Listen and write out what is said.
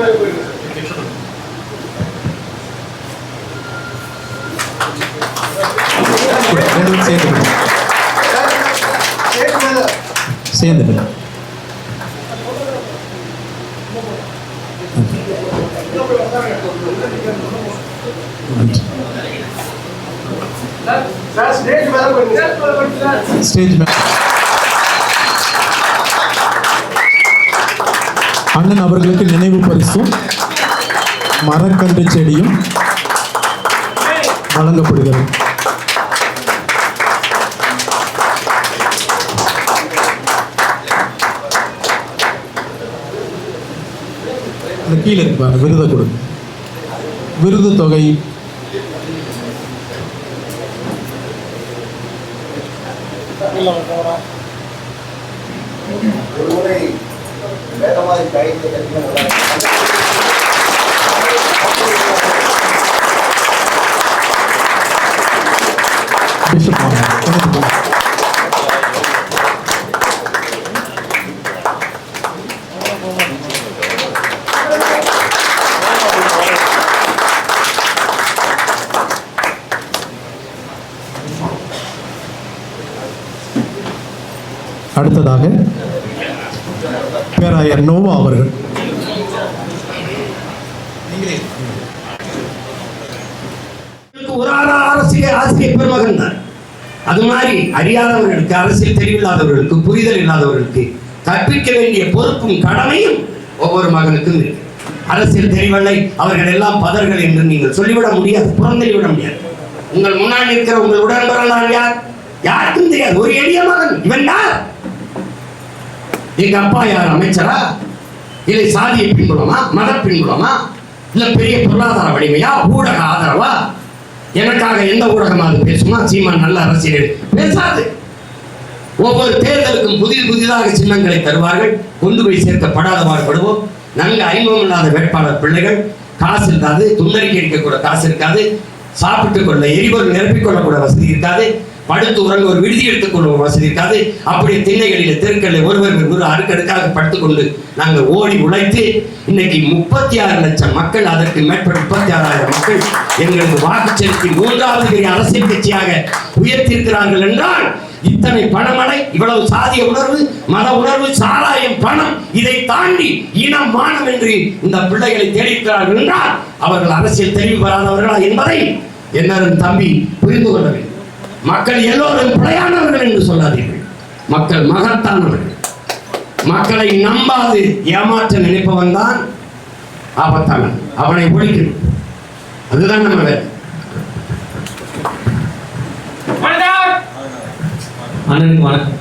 ரெண்டு பேரும் சேர்ந்து விடு. சேர்ந்து விடு. நன்றி. ஸ்டேஜ் மேல அண்ணன் அவர்களுக்கு நினைவு பரிசும் மரக்கன்று செடியும் வழங்கப்படுகிறது. கீழே இருப்பாங்க விருதை கொடுங்க. விருது தொகை ஒருமுறை வேகமாக கைது பிஷப் வாங்க. எனக்கு போங்க. அடுத்ததாக பேராயர் நோவா அவர்கள். அரசியல் ஆசிரியர் பெருமகன் தான். அது மாதிரி அறியாதவர்களுக்கு அரசியல் தெரியவில்லாதவர்களுக்கு புரிதல் இல்லாதவர்களுக்கு கற்பிக்க வேண்டிய பொறுப்பும் கடமையும் ஒவ்வொரு மகனுக்கும் இருக்கு. அரசியல் தெரிவல்லை அவர்கள் எல்லாம் பதர்கள் என்று நீங்கள் சொல்லிவிட முடியாது புறந்தெளிவிட முடியாது. உங்கள் முன்னால் இருக்கிற உங்கள் உடன் பிறந்தார் யார்? யாருக்கும் தெரியாது. ஒரு எளிய மகன். இவன் யார்? எங்க அப்பா யார் அமைச்சரா? இல்லை சாதியை பின்புலமா மத பின்புலமா? இல்ல பெரிய பொருளாதார வலிமையா ஊடக ஆதரவா? எனக்காக எந்த ஊடகமாவது பேசுமா? சீமான் நல்ல அரசியல் பேசாது. ஒவ்வொரு தேர்தலுக்கும் புதிய புதிதாக சின்னங்களை தருவார்கள். கொண்டு போய் சேர்க்கப்படாதவாறு படுவோம். நன்கு அறிமுகம் இல்லாத வேட்பாளர் பிள்ளைகள். காசு இருக்காது துண்டறிக்கை அடிக்கக்கூட காசு இருக்காது. சாப்பிட்டு கொள்ள எரிபொருள் நிரப்பிக்கொள்ளக்கூட வசதி இருக்காது. படுத்து உறங்க ஒரு விடுதி எடுத்துக்கொள்ள வசதி இருக்காது. அப்படி திண்ணைகளில் தெருக்களில் ஒருவர் ஒரு அடுக்கடுக்காக படுத்துக்கொண்டு நாங்கள் ஓடி உழைத்து இன்னைக்கு முப்பத்தி ஆறு லட்சம் மக்கள் அதற்கு மேற்பட்ட முப்பத்தி ஆறாயிரம் மக்கள் எங்களுக்கு வாக்கு செலுத்தி மூன்றாவது பெரிய அரசியல் கட்சியாக உயர்த்தியிருக்கிறார்கள் என்றால் இத்தனை பணமடை இவ்வளவு சாதிய உணர்வு மத உணர்வு சாராயம் பணம் இதை தாண்டி இனம் மானம் என்று இந்த பிள்ளைகளை தேடியிருக்கிறார்கள் என்றால் அவர்கள் அரசியல் தெளிவு பெறாதவர்களா என்பதை என்னரும் தம்பி புரிந்து கொள்ள வேண்டும். மக்கள் எல்லோரும் பிழையானவர்கள் என்று சொல்லாதீர்கள். மக்கள் மகத்தானவர்கள். மக்களை நம்பாது ஏமாற்ற நினைப்பவன் தான் ஆபத்தானவன் அவனை ஒழிக்கணும் அதுதான் நம்ம வேலை. அண்ணனுக்கு வணக்கம்.